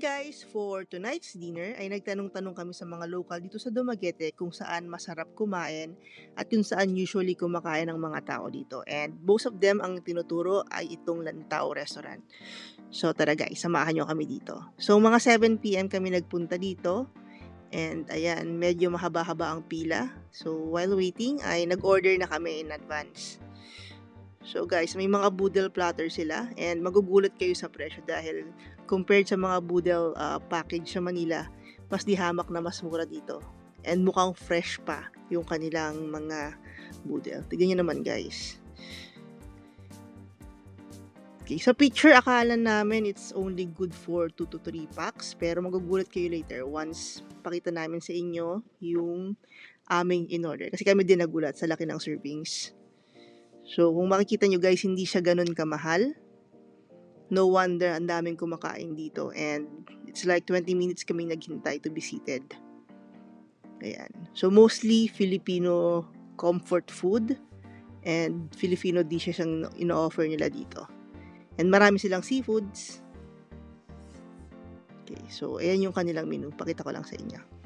guys! For tonight's dinner ay nagtanong-tanong kami sa mga local dito sa Dumaguete kung saan masarap kumain at kung saan usually kumakain ng mga tao dito. And most of them ang tinuturo ay itong Lantao Restaurant. So tara guys, samahan nyo kami dito. So mga 7pm kami nagpunta dito. And ayan, medyo mahaba-haba ang pila. So while waiting ay nag-order na kami in advance. So guys, may mga boodle platter sila and magugulat kayo sa presyo dahil compared sa mga boodle uh, package sa Manila, mas di hamak na mas mura dito. And mukhang fresh pa yung kanilang mga boodle. Tignan nyo naman guys. Okay, sa picture akala namin it's only good for 2 to 3 packs pero magugulat kayo later once pakita namin sa inyo yung aming in order. Kasi kami din nagulat sa laki ng servings. So, kung makikita nyo guys, hindi siya ganun kamahal. No wonder ang daming kumakain dito. And it's like 20 minutes kami naghintay to be seated. Ayan. So, mostly Filipino comfort food and Filipino dishes ang ino-offer nila dito. And marami silang seafoods. Okay, so ayan yung kanilang menu. Pakita ko lang sa inyo.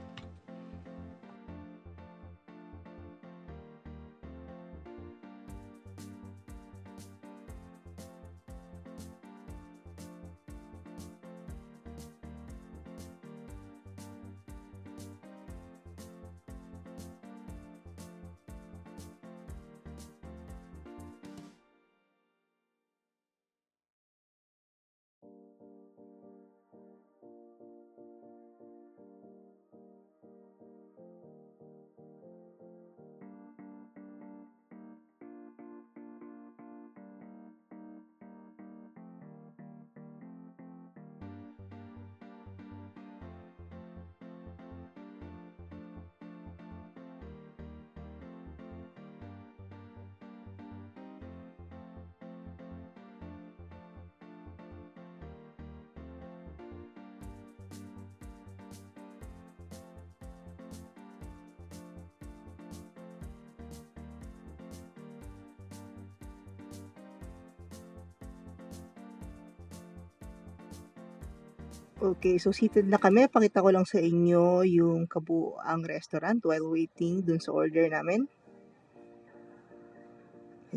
Okay, so seated na kami. Pakita ko lang sa inyo yung kabuang restaurant while waiting dun sa order namin.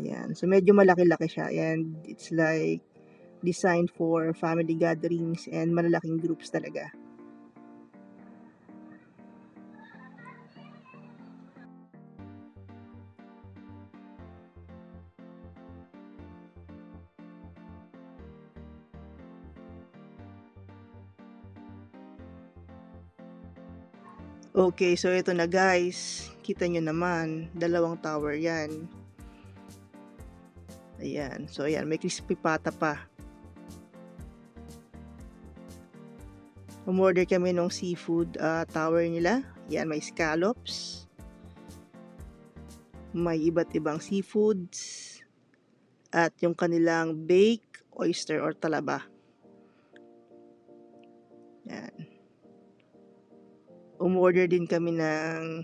Ayan. So, medyo malaki-laki siya. And it's like designed for family gatherings and malalaking groups talaga. Okay, so ito na guys. Kita nyo naman, dalawang tower yan. Ayan. So, ayan. May crispy pata pa. Umorder kami ng seafood uh, tower nila. Yan, may scallops. May iba't ibang seafoods. At yung kanilang bake, oyster, or talaba. Yan umorder din kami ng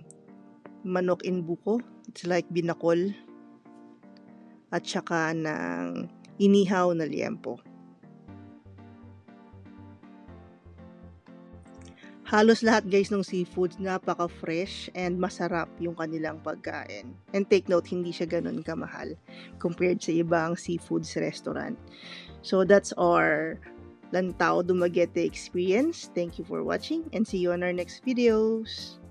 manok in buko. It's like binakol. At saka ng inihaw na liempo. Halos lahat guys ng seafoods napaka-fresh and masarap yung kanilang pagkain. And take note, hindi siya ganun kamahal compared sa ibang seafoods restaurant. So that's our Lantao Dumaguete experience. Thank you for watching and see you on our next videos.